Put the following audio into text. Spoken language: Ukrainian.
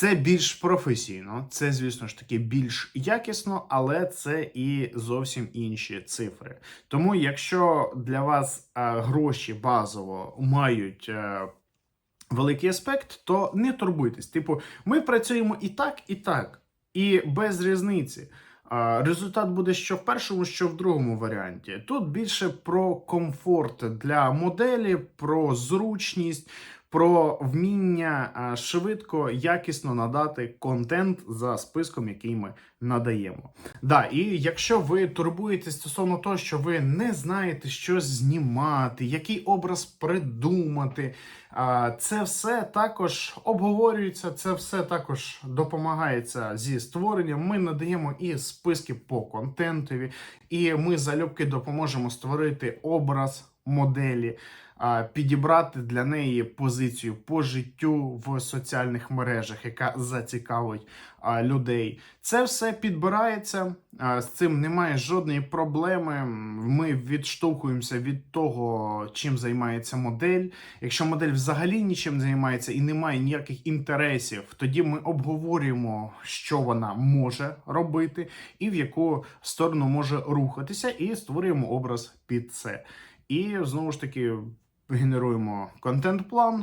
Це більш професійно, це, звісно ж таки, більш якісно, але це і зовсім інші цифри. Тому, якщо для вас е, гроші базово мають. е, Великий аспект, то не турбуйтесь. Типу, ми працюємо і так, і так, і без різниці. Результат буде що в першому, що в другому варіанті. Тут більше про комфорт для моделі, про зручність, про вміння швидко, якісно надати контент за списком, який ми надаємо. Да, і якщо ви турбуєтесь стосовно того, що ви не знаєте, що знімати, який образ придумати, це все також обговорюється, це все також допомагається зі створенням. Ми надаємо і списки по контентові, і ми залюбки допоможемо створити образ моделі, підібрати для неї позицію по життю в соціальних мережах, яка зацікавить людей. Це все підбирається. З цим немає жодної проблеми. Ми відштовхуємося від того, чим займається модель. Якщо модель взагалі нічим займається і не має ніяких інтересів, тоді ми обговорюємо, що вона може робити і в яку сторону може рухатися, і створюємо образ під це. І знову ж таки генеруємо контент-план,